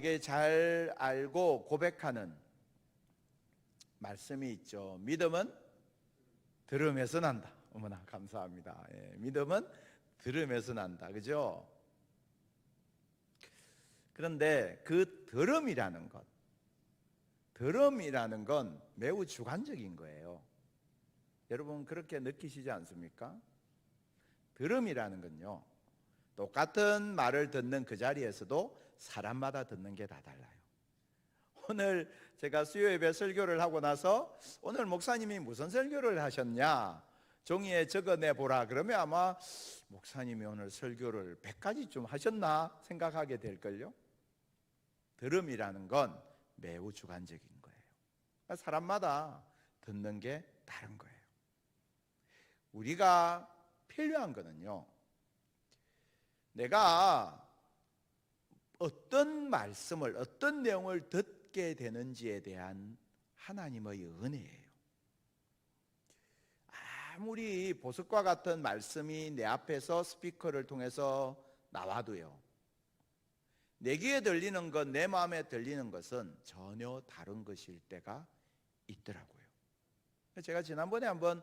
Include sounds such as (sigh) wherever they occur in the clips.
이게 잘 알고 고백하는 말씀이 있죠. 믿음은 들음에서 난다. 어머나 감사합니다. 예, 믿음은 들음에서 난다. 그죠? 그런데 그 들음이라는 것, 들음이라는 건 매우 주관적인 거예요. 여러분 그렇게 느끼시지 않습니까? 들음이라는 건요. 똑같은 말을 듣는 그 자리에서도 사람마다 듣는 게 다 달라요. 오늘 제가 수요 예배 설교를 하고 나서 오늘 목사님이 무슨 설교를 하셨냐 종이에 적어내 보라 그러면 아마 목사님이 오늘 설교를 100가지 좀 하셨나 생각하게 될걸요. 들음이라는 건 매우 주관적인 거예요. 사람마다 듣는 게 다른 거예요. 우리가 필요한 거는요. 내가 어떤 말씀을 어떤 내용을 듣게 되는지에 대한 하나님의 은혜예요. 아무리 보석과 같은 말씀이 내 앞에서 스피커를 통해서 나와도요. 내 귀에 들리는 것, 내 마음에 들리는 것은 전혀 다른 것일 때가 있더라고요. 제가 지난번에 한번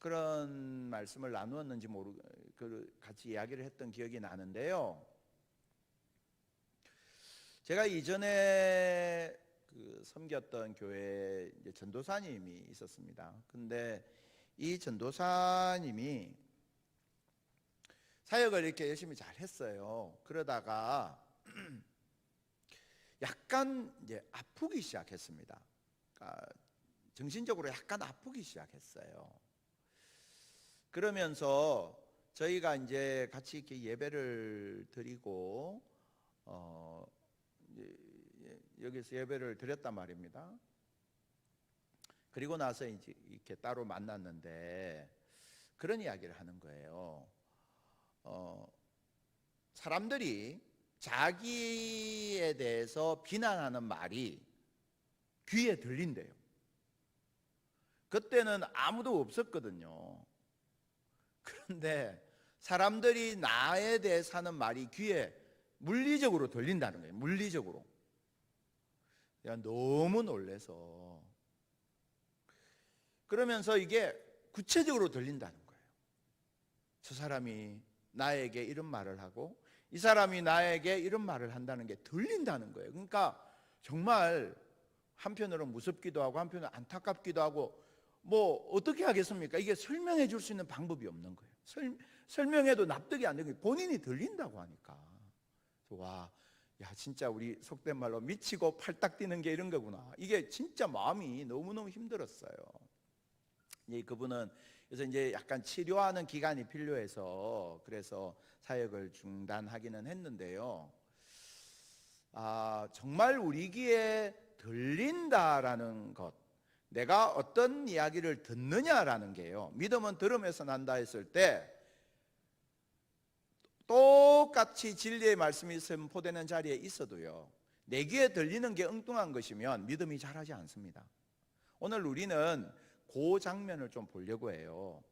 그런 말씀을 나누었는지 모르, 그 같이 이야기를 했던 기억이 나는데요. 제가 이전에 그 섬겼던 교회 전도사님이 있었습니다. 근데 이 전도사님이 사역을 이렇게 열심히 잘 했어요. 그러다가 (clears throat) 약간 이제 아프기 시작했습니다. 그러니까 정신적으로 약간 아프기 시작했어요. 그러면서 저희가 이제 같이 이렇게 예배를 드리고 어 여기서 예배를 드렸단 말입니다. 그리고 나서 이제 이렇게 따로 만났는데 그런 이야기를 하는 거예요. 어, 사람들이 자기에 대해서 비난하는 말이 귀에 들린대요. 그때는 아무도 없었거든요. 그런데 사람들이 나에 대해서 하는 말이 귀에 물리적으로 들린다는 거예요. 물리적으로. 야, 너무 놀래서. 그러면서 이게 구체적으로 들린다는 거예요. 저 사람이 나에게 이런 말을 하고 이 사람이 나에게 이런 말을 한다는 게 들린다는 거예요. 그러니까 정말 한편으로 무섭기도 하고 한편으로 안타깝기도 하고 뭐 어떻게 하겠습니까? 이게 설명해 줄 수 있는 방법이 없는 거예요. 설, 설명해도 납득이 안게 본인이 들린다고 하니까. 와, 야 진짜 우리 속된 말로 미치고 팔딱 뛰는 게 이런 거구나. 이게 진짜 마음이 너무너무 힘들었어요. 이 그분은 그래서 이제 약간 치료하는 기간이 필요해서 그래서 사역을 중단하기는 했는데요. 아, 정말 우리 귀에 들린다라는 것, 내가 어떤 이야기를 듣느냐라는 게요. 믿음은 들음에서 난다 했을 때 똑같이 진리의 말씀이 선포되는 자리에 있어도요. 내 귀에 들리는 게 엉뚱한 것이면 믿음이 자라지 않습니다. 오늘 우리는 그 장면을 좀 보려고 해요.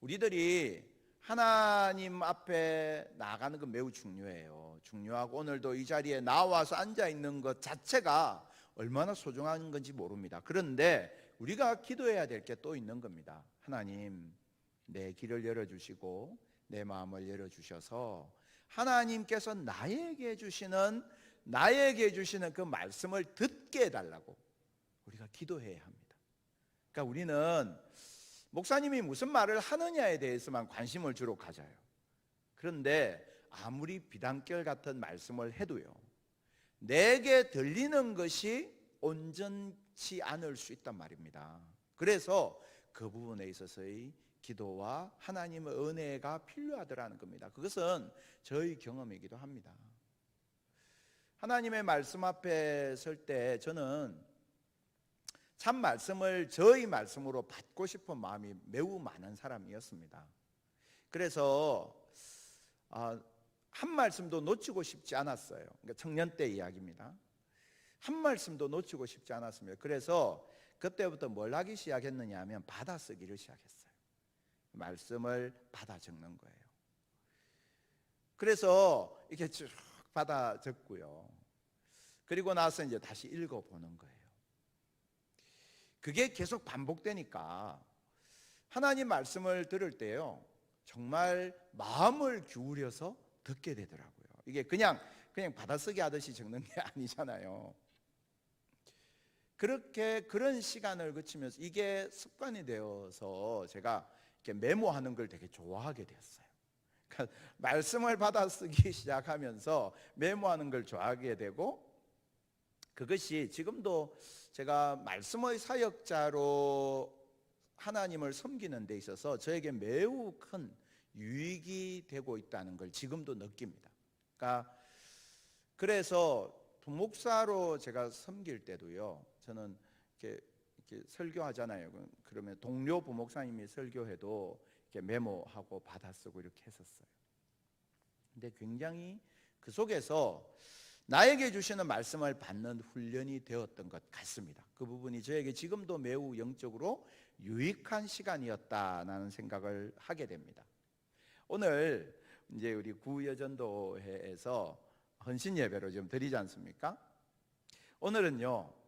우리들이 하나님 앞에 나가는 건 매우 중요해요. 중요하고 오늘도 이 자리에 나와서 앉아 있는 것 자체가 얼마나 소중한 건지 모릅니다. 그런데 우리가 기도해야 될 게 또 있는 겁니다. 하나님, 내 길을 열어주시고 내 마음을 열어주셔서 하나님께서 나에게 주시는 나에게 주시는 그 말씀을 듣게 해달라고 우리가 기도해야 합니다. 그러니까 우리는 목사님이 무슨 말을 하느냐에 대해서만 관심을 주로 가져요. 그런데 아무리 비단결 같은 말씀을 해도요. 내게 들리는 것이 온전치 않을 수 있단 말입니다. 그래서 그 부분에 있어서의 기도와 하나님의 은혜가 필요하더라는 겁니다. 그것은 저희 경험이기도 합니다. 하나님의 말씀 앞에 설 때 저는 참 말씀을 저희 말씀으로 받고 싶은 마음이 매우 많은 사람이었습니다. 그래서 아, 한 말씀도 놓치고 싶지 않았어요. 그러니까 청년 때 이야기입니다. 한 말씀도 놓치고 싶지 않았습니다. 그래서 그때부터 뭘 하기 시작했느냐 하면 받아 쓰기를 시작했어요. 말씀을 받아 적는 거예요. 그래서 이렇게 쭉 받아 적고요. 그리고 나서 이제 다시 읽어 보는 거예요. 그게 계속 반복되니까 하나님 말씀을 들을 때요. 정말 마음을 기울여서 듣게 되더라고요. 이게 그냥 그냥 받아쓰기 하듯이 적는 게 (laughs) 아니잖아요. 그렇게 그런 시간을 거치면서 이게 습관이 되어서 제가 메모하는 걸 되게 좋아하게 되었어요. 그러니까 말씀을 받아 쓰기 (laughs) 시작하면서 메모하는 걸 좋아하게 되고 그것이 지금도 제가 말씀의 사역자로 하나님을 섬기는 데 있어서 저에게 매우 큰 유익이 되고 있다는 걸 지금도 느낍니다. 그러니까 그래서 부목사로 제가 섬길 때도요. 저는 이렇게, 이렇게 설교하잖아요. 그러면 동료 부목사님이 설교해도 이렇게 메모하고 받아 쓰고 이렇게 했었어요. 근데 굉장히 그 속에서 나에게 주시는 말씀을 받는 훈련이 되었던 것 같습니다. 그 부분이 저에게 지금도 매우 영적으로 유익한 시간이었다라는 생각을 하게 됩니다. 오늘 이제 우리 구여전도회에서 헌신 예배로 좀 드리지 않습니까? 오늘은요.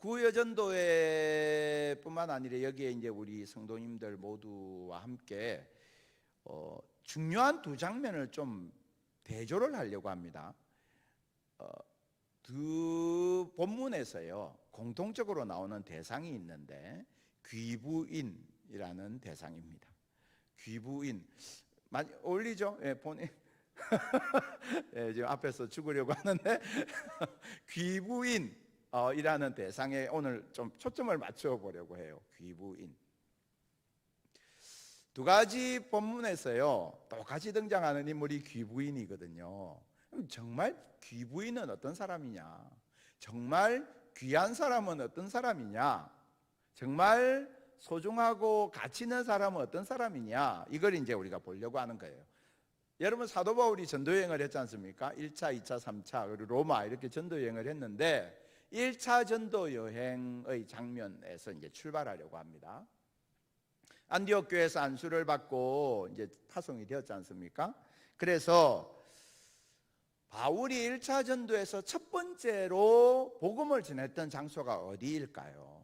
구여전도회뿐만 아니라 여기에 이제 우리 성도님들 모두와 함께 어, 중요한 두 장면을 좀 대조를 하려고 합니다. 어, 두 본문에서요 공통적으로 나오는 대상이 있는데 귀부인이라는 대상입니다. 귀부인 많이 어울리죠? 예, 본인 (laughs) 예, 지금 앞에서 죽으려고 하는데 (laughs) 귀부인 이라는 대상에 오늘 좀 초점을 맞춰 보려고 해요. 귀부인. 두 가지 본문에서요 똑같이 등장하는 인물이 귀부인이거든요. 정말 귀부인은 어떤 사람이냐? 정말 귀한 사람은 어떤 사람이냐? 정말 소중하고 가치 있는 사람은 어떤 사람이냐? 이걸 이제 우리가 보려고 하는 거예요. 여러분 사도 바울이 전도 여행을 했지 않습니까? 1차, 2차, 3차 그리고 로마 이렇게 전도 여행을 했는데 1차 전도 여행의 장면에서 이제 출발하려고 합니다. 안디옥 교회에서 안수를 받고 이제 파송이 되었지 않습니까? 그래서 바울이 1차 전도에서 첫 번째로 복음을 전했던 장소가 어디일까요?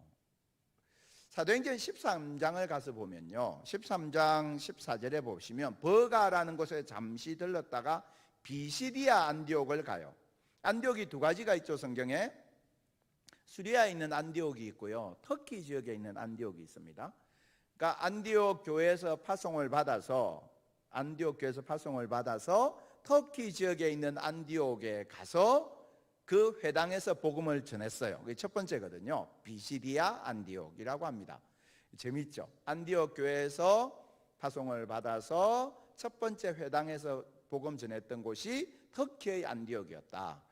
사도행전 13장을 가서 보면요. 13장 14절에 보시면 버가라는 곳에 잠시 들렀다가 비시리아 안디옥을 가요. 안디옥이 두 가지가 있죠, 성경에. 수리아에 있는 안디옥이 있고요. 터키 지역에 있는 안디옥이 있습니다. 그러니까 안디옥 교회에서 파송을 받아서 안디옥 교회에서 파송을 받아서 터키 지역에 있는 안디옥에 가서 그 회당에서 복음을 전했어요. 그게 첫 번째거든요. 비시디아 안디옥이라고 합니다. 재밌죠? 안디옥 교회에서 파송을 받아서 첫 번째 회당에서 복음 전했던 곳이 터키의 안디옥이었다.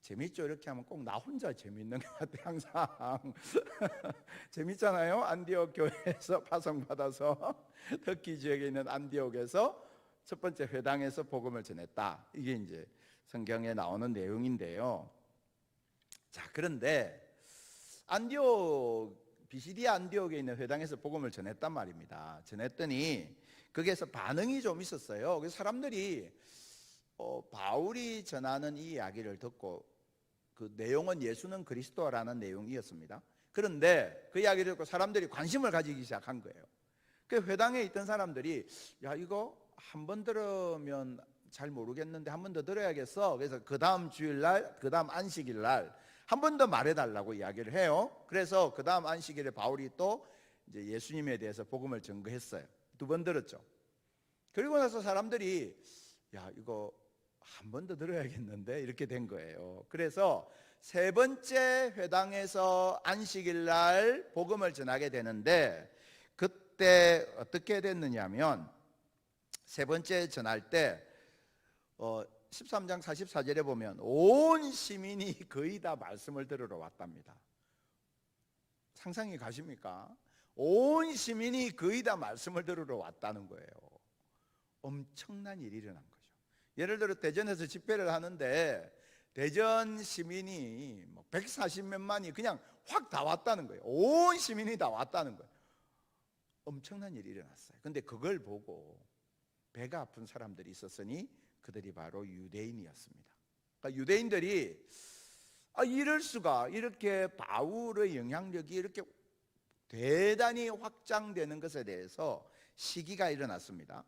재밌죠? 이렇게 하면 꼭 나 혼자 재밌는 것 같아 항상 (laughs) 재밌잖아요. 안디옥 교회에서 파송 받아서 (laughs) 터키 지역에 있는 안디옥에서 첫 번째 회당에서 복음을 전했다. 이게 이제 성경에 나오는 내용인데요. 자, 그런데 안디옥 비시디 안디옥에 있는 회당에서 복음을 전했단 말입니다. 전했더니 거기에서 반응이 좀 있었어요. 그래서 사람들이 어, 바울이 전하는 이 이야기를 듣고 그 내용은 예수는 그리스도라는 내용이었습니다. 그런데 그 이야기를 듣고 사람들이 관심을 가지기 시작한 거예요. 그 회당에 있던 사람들이 야 이거 한 번 들으면 잘 모르겠는데 한 번 더 들어야겠어. 그래서 그 다음 주일날, 그 다음 안식일날 한 번 더 말해달라고 이야기를 해요. 그래서 그 다음 안식일에 바울이 또 이제 예수님에 대해서 복음을 증거했어요. 두 번 들었죠. 그리고 나서 사람들이 야 이거 한 번 더 들어야겠는데 이렇게 된 거예요. 그래서 세 번째 회당에서 안식일 날 복음을 전하게 되는데 그때 어떻게 됐느냐면 세 번째 전할 때 어, 13장 44절에 보면 온 시민이 거의 다 말씀을 들으러 왔답니다. 상상이 가십니까? 온 시민이 거의 다 말씀을 들으러 왔다는 거예요. 엄청난 일이 일어난. 예를 들어 대전에서 집회를 하는데 대전 시민이 140몇만이 뭐 그냥 확 다 왔다는 거예요. 온 시민이 다 왔다는 거예요. 엄청난 일이 일어났어요. 근데 그걸 보고 배가 아픈 사람들이 있었으니 그들이 바로 유대인이었습니다. 그러니까 유대인들이 아, 이럴 수가 이렇게 바울의 영향력이 이렇게 대단히 확장되는 것에 대해서 시기가 일어났습니다.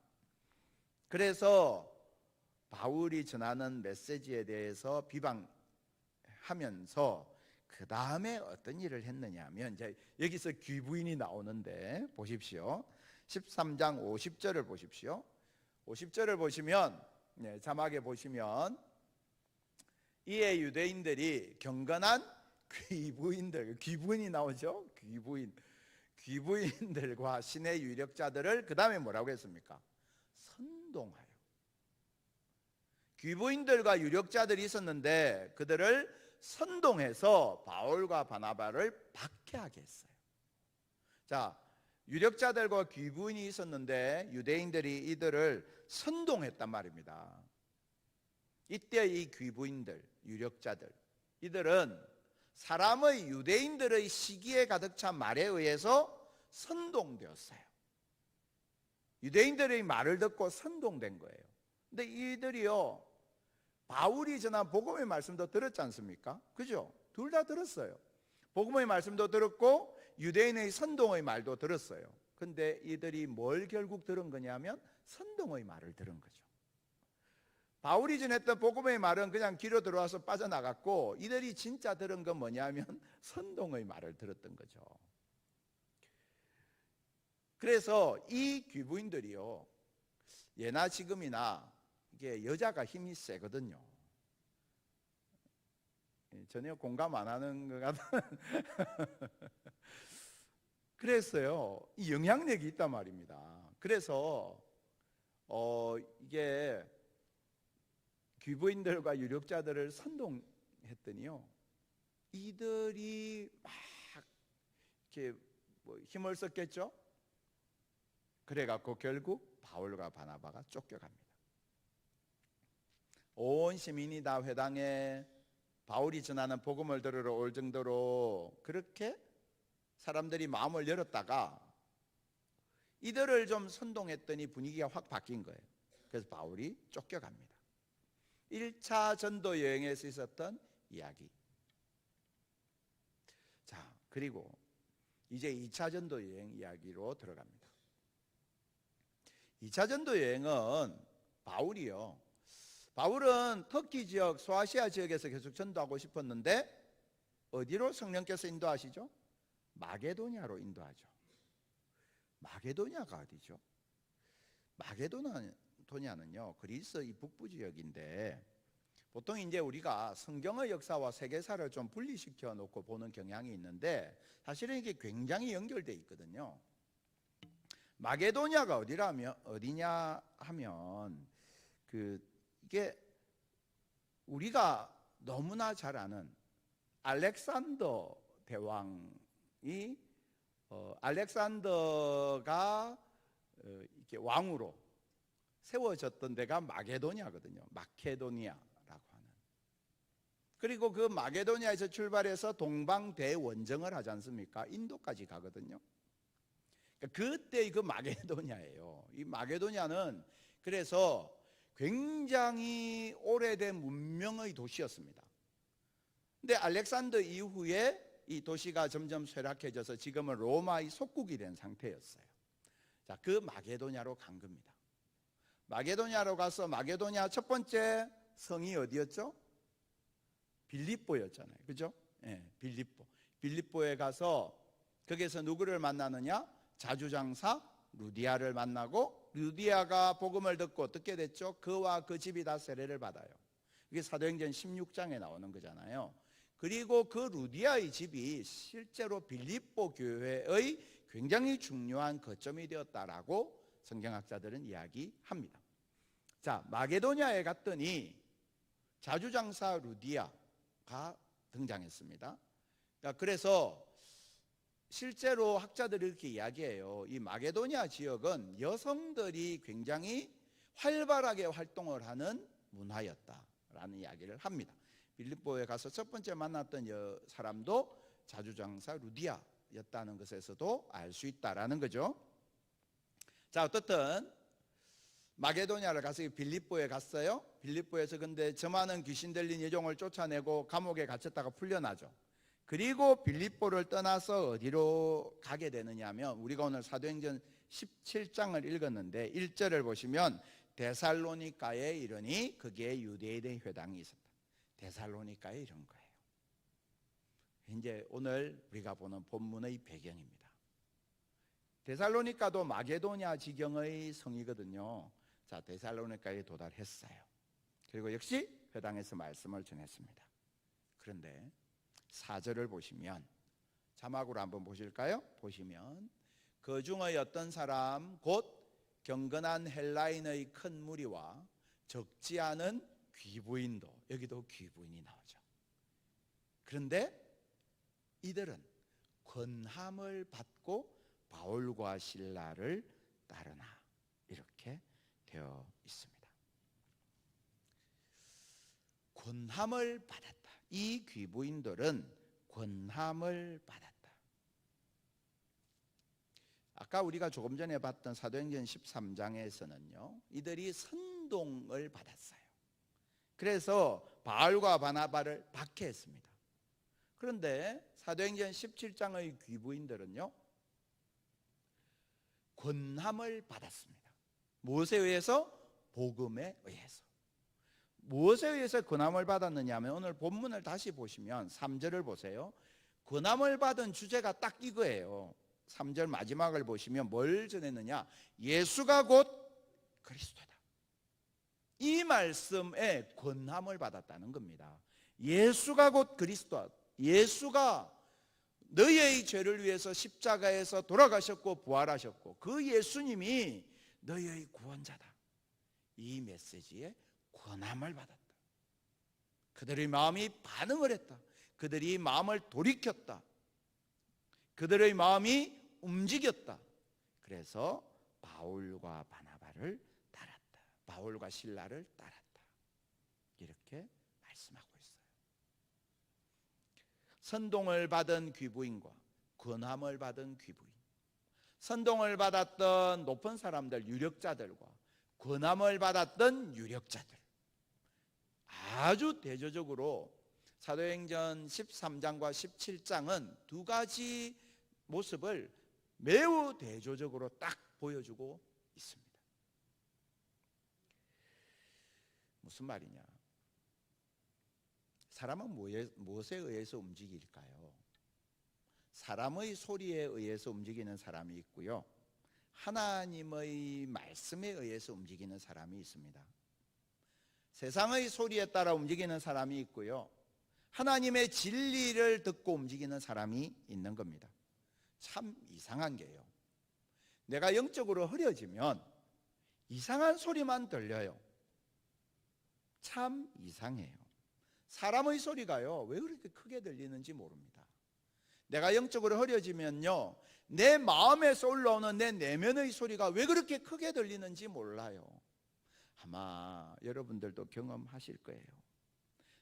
그래서 바울이 전하는 메시지에 대해서 비방하면서 그 다음에 어떤 일을 했느냐면 이제 여기서 귀부인이 나오는데 보십시오. 13장 50절을 보십시오. 50절을 보시면 네, 자막에 보시면 이에 유대인들이 경건한 귀부인들 귀부인이 나오죠. 귀부인 귀부인들과 신의 유력자들을 그 다음에 뭐라고 했습니까? 선동하여 귀부인들과 유력자들이 있었는데 그들을 선동해서 바울과 바나바를 박해하게 했어요. 자, 유력자들과 귀부인이 있었는데 유대인들이 이들을 선동했단 말입니다. 이때 이 귀부인들, 유력자들, 이들은 사람의 유대인들의 시기에 가득 찬 말에 의해서 선동되었어요. 유대인들의 말을 듣고 선동된 거예요. 근데 이들이요, 바울이 전한 복음의 말씀도 들었지 않습니까? 그죠? 둘 다 들었어요. 복음의 말씀도 들었고 유대인의 선동의 말도 들었어요. 근데 이들이 뭘 결국 들은 거냐면 선동의 말을 들은 거죠. 바울이 전했던 복음의 말은 그냥 귀로 들어와서 빠져나갔고 이들이 진짜 들은 건 뭐냐면 (laughs) 선동의 말을 들었던 거죠. 그래서 이 귀부인들이요. 예나 지금이나 이게 여자가 힘이 세거든요. 예, 전혀 공감 안 하는 것 같은. (laughs) 그랬어요. 이 영향력이 있단 말입니다. 그래서 어 이게 귀부인들과 유력자들을 선동했더니요. 이들이 막 이렇게 뭐 힘을 썼겠죠. 그래갖고 결국 바울과 바나바가 쫓겨갑니다. 온 시민이 다 회당에 바울이 전하는 복음을 들으러 올 정도로 그렇게 사람들이 마음을 열었다가 이들을 좀 선동했더니 분위기가 확 바뀐 거예요. 그래서 바울이 쫓겨갑니다. 1차 전도 여행에서 있었던 이야기. 자, 그리고 이제 2차 전도 여행 이야기로 들어갑니다. 2차 전도 여행은 바울이요. 바울은 터키 지역, 소아시아 지역에서 계속 전도하고 싶었는데 어디로 성령께서 인도하시죠? 마게도냐로 인도하죠. 마게도냐가 어디죠? 마게도냐는요 그리스 이 북부 지역인데 보통 이제 우리가 성경의 역사와 세계사를 좀 분리시켜 놓고 보는 경향이 있는데 사실은 이게 굉장히 연결돼 있거든요. 마게도냐가 어디라면 어디냐 하면 그 이게 우리가 너무나 잘 아는 알렉산더 대왕이 어, 알렉산더가 어, 이렇게 왕으로 세워졌던 데가 마게도니아거든요. 마케도니아라고 하는. 그리고 그 마게도니아에서 출발해서 동방 대원정을 하지 않습니까? 인도까지 가거든요. 그러니까 그때 그 마게도니아예요. 이 마게도니아는 그래서 굉장히 오래된 문명의 도시였습니다. 근데 알렉산더 이후에 이 도시가 점점 쇠락해져서 지금은 로마의 속국이 된 상태였어요. 자, 그 마게도냐로 간 겁니다. 마게도냐로 가서 마게도냐 첫 번째 성이 어디였죠? 빌립보였잖아요. 그죠? 예, 빌립보. 빌립보에 가서 거기서 누구를 만나느냐? 자주장사 루디아를 만나고 루디아가 복음을 듣고 듣게 됐죠. 그와 그 집이 다 세례를 받아요. 이게 사도행전 16장에 나오는 거잖아요. 그리고 그 루디아의 집이 실제로 빌립보 교회의 굉장히 중요한 거점이 되었다라고 성경학자들은 이야기합니다. 자, 마게도냐에 갔더니 자주장사 루디아가 등장했습니다. 그래서 실제로 학자들이 이렇게 이야기해요. 이 마게도니아 지역은 여성들이 굉장히 활발하게 활동을 하는 문화였다라는 이야기를 합니다. 빌립보에 가서 첫 번째 만났던 사람도 자주장사 루디아였다는 것에서도 알 수 있다라는 거죠. 자, 어떻든 마게도냐를 가서 빌립보에 갔어요. 빌립보에서 근데 저 많은 귀신 들린 여종을 쫓아내고 감옥에 갇혔다가 풀려나죠. 그리고 빌립보를 떠나서 어디로 가게 되느냐면 우리가 오늘 사도행전 17장을 읽었는데 1절을 보시면 데살로니가에 이르니 거기에 유대인의 회당이 있었다. 데살로니가에 이런 거예요. 이제 오늘 우리가 보는 본문의 배경입니다. 데살로니가도 마게도냐 지경의 성이거든요. 자, 데살로니가에 도달했어요. 그리고 역시 회당에서 말씀을 전했습니다. 그런데 사절을 보시면 자막으로 한번 보실까요? 보시면 그 중의 어떤 사람 곧 경건한 헬라인의 큰 무리와 적지 않은 귀부인도 여기도 귀부인이 나오죠. 그런데 이들은 권함을 받고 바울과 신라를 따르나 이렇게 되어 있습니다. 권함을 받았다. 이 귀부인들은 권함을 받았다. 아까 우리가 조금 전에 봤던 사도행전 13장에서는요. 이들이 선동을 받았어요. 그래서 바울과 바나바를 박해했습니다. 그런데 사도행전 17장의 귀부인들은요. 권함을 받았습니다. 무엇에 의해서? 복음에 의해서. 무엇에 의해서 권함을 받았느냐 하면 오늘 본문을 다시 보시면 3절을 보세요. 권함을 받은 주제가 딱 이거예요. 3절 마지막을 보시면 뭘 전했느냐? 예수가 곧 그리스도다. 이 말씀에 권함을 받았다는 겁니다. 예수가 곧 그리스도. 예수가 너희의 죄를 위해서 십자가에서 돌아가셨고 부활하셨고 그 예수님이 너희의 구원자다. 이 메시지에 권함을 받았다. 그들의 마음이 반응을 했다. 그들이 마음을 돌이켰다. 그들의 마음이 움직였다. 그래서 바울과 바나바를 따랐다. 바울과 신라를 따랐다. 이렇게 말씀하고 있어요. 선동을 받은 귀부인과 권함을 받은 귀부인. 선동을 받았던 높은 사람들, 유력자들과 권함을 받았던 유력자들. 아주 대조적으로 사도행전 13장과 17장은 두 가지 모습을 매우 대조적으로 딱 보여주고 있습니다. 무슨 말이냐? 사람은 무엇에 의해서 움직일까요? 사람의 소리에 의해서 움직이는 사람이 있고요. 하나님의 말씀에 의해서 움직이는 사람이 있습니다. 세상의 소리에 따라 움직이는 사람이 있고요. 하나님의 진리를 듣고 움직이는 사람이 있는 겁니다. 참 이상한 게요. 내가 영적으로 흐려지면 이상한 소리만 들려요. 참 이상해요. 사람의 소리가요, 왜 그렇게 크게 들리는지 모릅니다. 내가 영적으로 흐려지면요, 내 마음에서 올라오는 내 내면의 소리가 왜 그렇게 크게 들리는지 몰라요. 아마 여러분들도 경험하실 거예요.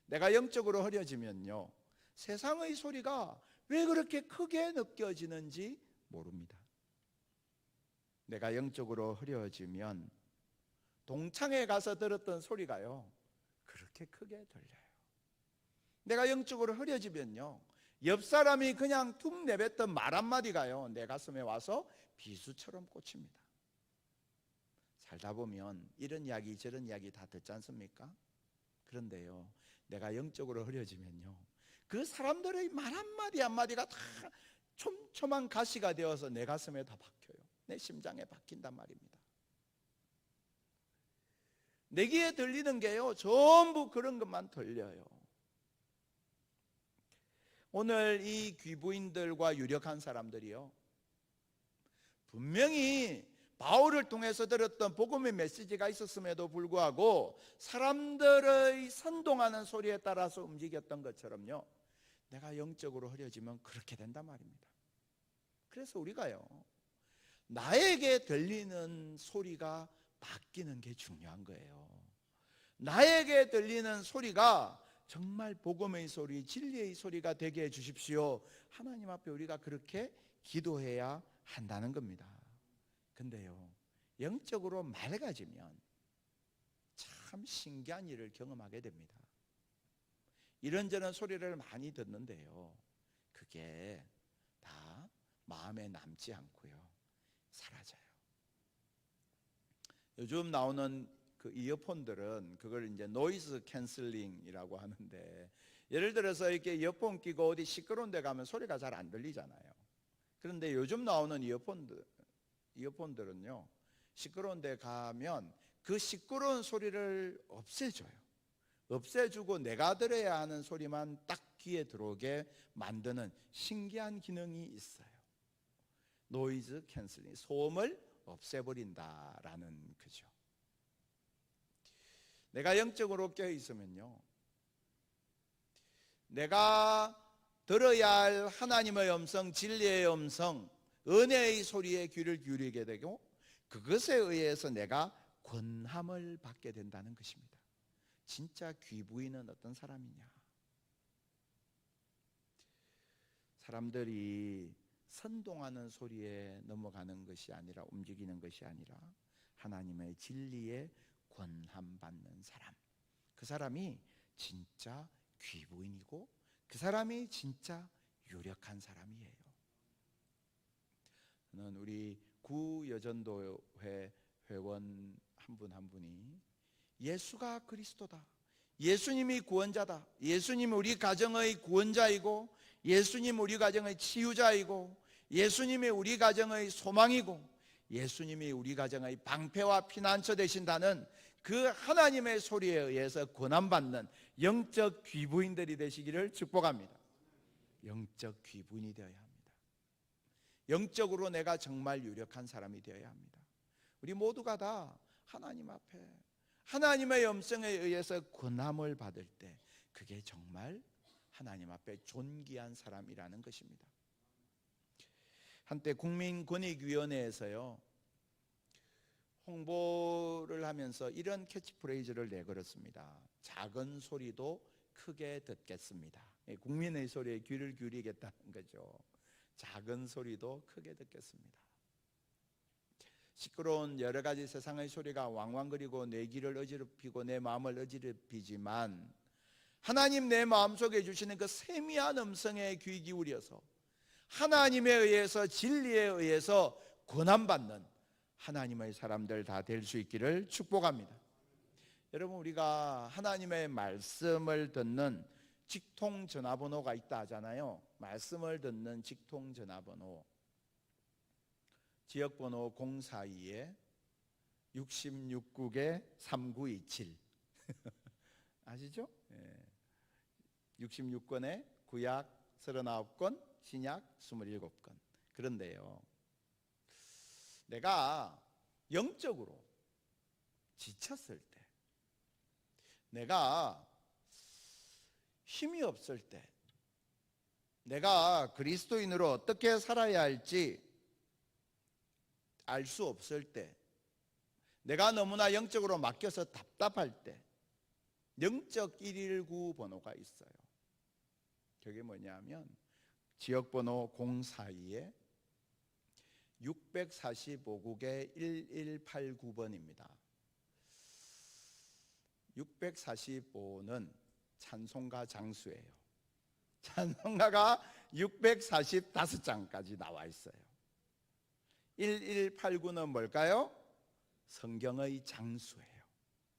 내가 영적으로 흐려지면요, 세상의 소리가 왜 그렇게 크게 느껴지는지 모릅니다. 내가 영적으로 흐려지면 동창회 가서 들었던 소리가요, 그렇게 크게 들려요. 내가 영적으로 흐려지면요, 옆 사람이 그냥 툭 내뱉던 말 한마디가요, 내 가슴에 와서 비수처럼 꽂힙니다. 살다 보면 이런 이야기 저런 이야기 다 듣지 않습니까? 그런데요, 내가 영적으로 흐려지면요, 그 사람들의 말 한마디 한마디가 다 촘촘한 가시가 되어서 내 가슴에 다 박혀요. 내 심장에 박힌단 말입니다. 내 귀에 들리는 게요, 전부 그런 것만 들려요. 오늘 이 귀부인들과 유력한 사람들이요, 분명히 바울을 통해서 들었던 복음의 메시지가 있었음에도 불구하고 사람들의 선동하는 소리에 따라서 움직였던 것처럼요. 내가 영적으로 흐려지면 그렇게 된단 말입니다. 그래서 우리가요. 나에게 들리는 소리가 바뀌는 게 중요한 거예요. 나에게 들리는 소리가 정말 복음의 소리, 진리의 소리가 되게 해 주십시오. 하나님 앞에 우리가 그렇게 기도해야 한다는 겁니다. 근데요, 영적으로 맑아지면 참 신기한 일을 경험하게 됩니다. 이런저런 소리를 많이 듣는데요. 그게 다 마음에 남지 않고요. 사라져요. 요즘 나오는 그 이어폰들은 그걸 이제 노이즈 캔슬링이라고 하는데 예를 들어서 이렇게 이어폰 끼고 어디 시끄러운 데 가면 소리가 잘 안 들리잖아요. 그런데 요즘 나오는 이어폰들 이어폰들은요. 시끄러운 데 가면 그 시끄러운 소리를 없애줘요. 없애주고 내가 들어야 하는 소리만 딱 귀에 들어오게 만드는 신기한 기능이 있어요. 노이즈 캔슬링, 소음을 없애버린다라는 거죠. 내가 영적으로 깨어 있으면요. 내가 들어야 할 하나님의 음성, 진리의 음성, 은혜의 소리에 귀를 기울이게 되고 그것에 의해서 내가 권함을 받게 된다는 것입니다. 진짜 귀부인은 어떤 사람이냐? 사람들이 선동하는 소리에 넘어가는 것이 아니라 움직이는 것이 아니라 하나님의 진리에 권함 받는 사람. 그 사람이 진짜 귀부인이고 그 사람이 진짜 유력한 사람이에요. 저는 우리 구여전도회 회원 한분한 분이 예수가 그리스도다. 예수님이 구원자다. 예수님 우리 가정의 구원자이고 예수님 우리 가정의 치유자이고 예수님이 우리 가정의 소망이고 예수님이 우리 가정의 방패와 피난처 되신다는 그 하나님의 소리에 의해서 권한받는 영적 귀부인들이 되시기를 축복합니다. 영적 귀부인이 되어야 합니다. 영적으로 내가 정말 유력한 사람이 되어야 합니다. 우리 모두가 다 하나님 앞에 하나님의 음성에 의해서 권함을 받을 때 그게 정말 하나님 앞에 존귀한 사람이라는 것입니다. 한때 국민권익위원회에서요 홍보를 하면서 이런 캐치프레이즈를 내걸었습니다. 작은 소리도 크게 듣겠습니다. 예, 국민의 소리에 귀를 기울이겠다는 거죠. 작은 소리도 크게 듣겠습니다. 시끄러운 여러 가지 세상의 소리가 왕왕거리고 내 귀를 어지럽히고 내 마음을 어지럽히지만 하나님 내 마음속에 주시는 그 세미한 음성에 귀 기울여서 하나님에 의해서 진리에 의해서 권한받는 하나님의 사람들 다 될 수 있기를 축복합니다. 여러분 우리가 하나님의 말씀을 듣는 직통 전화번호가 있다 하잖아요. 말씀을 듣는 직통 전화번호. 지역번호 042에 66국에 3927 아시죠? 예. 66권에 구약 39권, 신약 27권. 그런데요. 내가 영적으로 지쳤을 때, 내가 힘이 없을 때, 내가 그리스도인으로 어떻게 살아야 할지 알 수 없을 때, 내가 너무나 영적으로 맡겨서 답답할 때, 영적 119 번호가 있어요. 그게 뭐냐면 지역번호 042에 645국의 1189번입니다. 645는 찬송가 장수예요. 찬송가가 645장까지 나와 있어요. 1189는 뭘까요? 성경의 장수예요.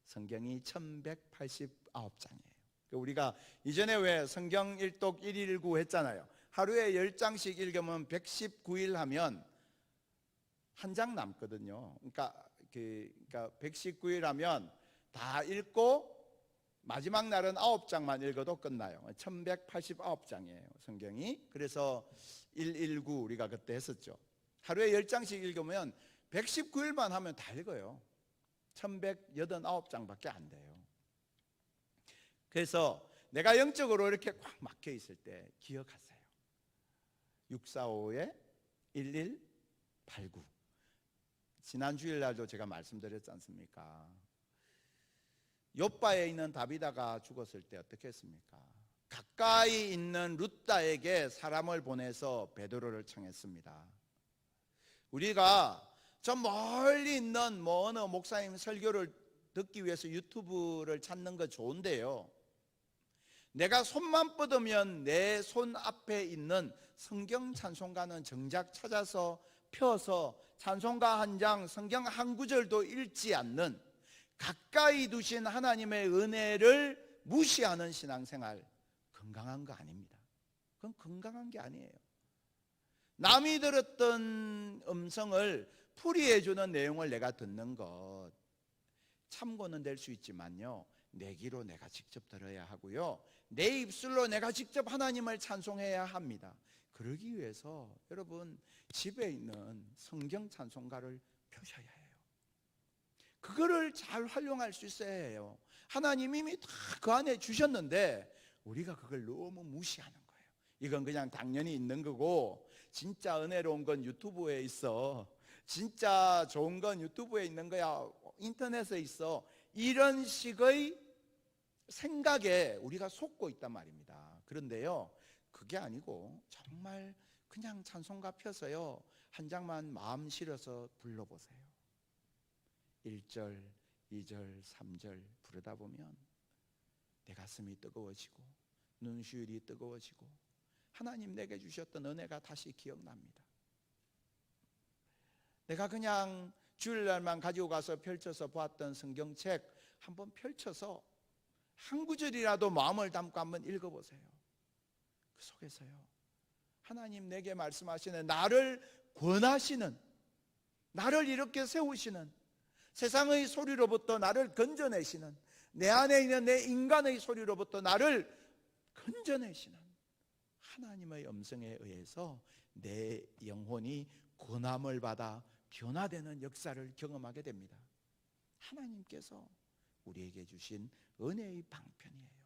성경이 1189장이에요. 우리가 이전에 왜 성경 일독 119 했잖아요. 하루에 10장씩 읽으면 119일 하면 한 장 남거든요. 그러니까 그 그러니까 119일 하면 다 읽고 마지막 날은 9장만 읽어도 끝나요. 1189장이에요, 성경이. 그래서 119 우리가 그때 했었죠. 하루에 10장씩 읽으면 119일만 하면 다 읽어요. 1189장밖에 안 돼요. 그래서 내가 영적으로 이렇게 꽉 막혀 있을 때 기억하세요. 645에 1189. 지난 주일 날도 제가 말씀드렸지 않습니까? 요바에 있는 다비다가 죽었을 때 어떻게 했습니까? 가까이 있는 룻다에게 사람을 보내서 베드로를 청했습니다. 우리가 저 멀리 있는 뭐 어느 목사님 설교를 듣기 위해서 유튜브를 찾는 거 좋은데요. 내가 손만 뻗으면 내 손 앞에 있는 성경 찬송가는 정작 찾아서 펴서 찬송가 한 장, 성경 한 구절도 읽지 않는 가까이 두신 하나님의 은혜를 무시하는 신앙생활 건강한 거 아닙니다. 그건 건강한 게 아니에요. 남이 들었던 음성을 풀이해 주는 내용을 내가 듣는 것 참고는 될 수 있지만요. 내 귀로 내가 직접 들어야 하고요. 내 입술로 내가 직접 하나님을 찬송해야 합니다. 그러기 위해서 여러분 집에 있는 성경 찬송가를 펴셔야 해요. 그거를 잘 활용할 수 있어야 해요. 하나님 이미 다 그 안에 주셨는데 우리가 그걸 너무 무시하는 거예요. 이건 그냥 당연히 있는 거고 진짜 은혜로운 건 유튜브에 있어. 진짜 좋은 건 유튜브에 있는 거야. 인터넷에 있어. 이런 식의 생각에 우리가 속고 있단 말입니다. 그런데요, 그게 아니고 정말 그냥 찬송가 펴서요, 한 장만 마음 실어서 불러보세요. 1절, 2절, 3절 부르다 보면 내 가슴이 뜨거워지고 눈시울이 뜨거워지고 하나님 내게 주셨던 은혜가 다시 기억납니다. 내가 그냥 주일날만 가지고 가서 펼쳐서 보았던 성경책 한번 펼쳐서 한 구절이라도 마음을 담고 한번 읽어보세요. 그 속에서요. 하나님 내게 말씀하시는 나를 권하시는 나를 이렇게 세우시는 세상의 소리로부터 나를 건져내시는 내 안에 있는 내 인간의 소리로부터 나를 건져내시는 하나님의 음성에 의해서 내 영혼이 권함을 받아 변화되는 역사를 경험하게 됩니다. 하나님께서 우리에게 주신 은혜의 방편이에요.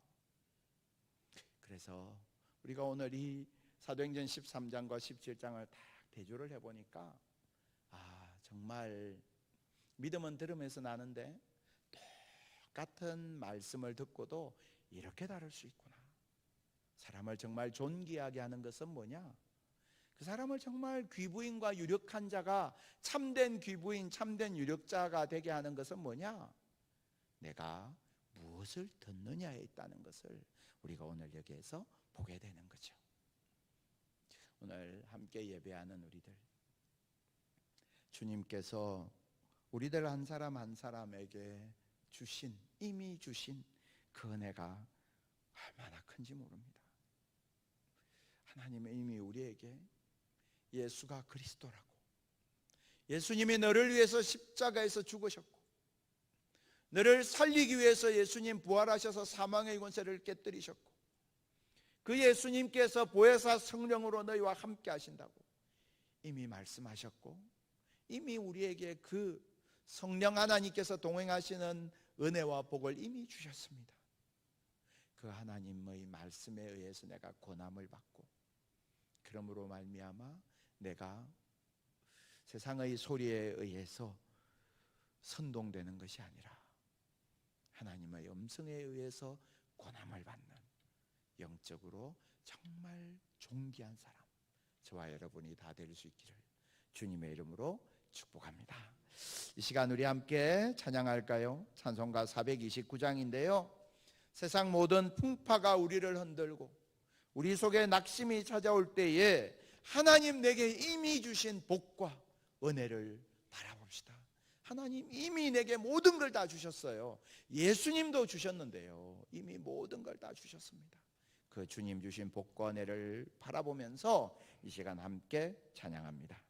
그래서 우리가 오늘 이 사도행전 13장과 17장을 딱 대조를 해보니까 아 정말 믿음은 들으면서 나는데 똑같은 말씀을 듣고도 이렇게 다를 수 있구나. 사람을 정말 존귀하게 하는 것은 뭐냐? 그 사람을 정말 귀부인과 유력한 자가 참된 귀부인, 참된 유력자가 되게 하는 것은 뭐냐? 내가 무엇을 듣느냐에 있다는 것을 우리가 오늘 여기에서 보게 되는 거죠. 오늘 함께 예배하는 우리들 주님께서 우리들 한 사람 한 사람에게 주신 이미 주신 그 은혜가 얼마나 큰지 모릅니다. 하나님은 이미 우리에게 예수가 그리스도라고 예수님이 너를 위해서 십자가에서 죽으셨고 너를 살리기 위해서 예수님 부활하셔서 사망의 권세를 깨뜨리셨고 그 예수님께서 보혜사 성령으로 너희와 함께 하신다고 이미 말씀하셨고 이미 우리에게 그 성령 하나님께서 동행하시는 은혜와 복을 이미 주셨습니다. 그 하나님의 말씀에 의해서 내가 권함을 받고 그러므로 말미암아 내가 세상의 소리에 의해서 선동되는 것이 아니라 하나님의 음성에 의해서 권함을 받는 영적으로 정말 존귀한 사람 저와 여러분이 다 될 수 있기를 주님의 이름으로 축복합니다. 이 시간 우리 함께 찬양할까요? 찬송가 429장인데요. 세상 모든 풍파가 우리를 흔들고 우리 속에 낙심이 찾아올 때에 하나님 내게 이미 주신 복과 은혜를 바라봅시다. 하나님 이미 내게 모든 걸 다 주셨어요. 예수님도 주셨는데요. 이미 모든 걸 다 주셨습니다. 그 주님 주신 복과 은혜를 바라보면서 이 시간 함께 찬양합니다.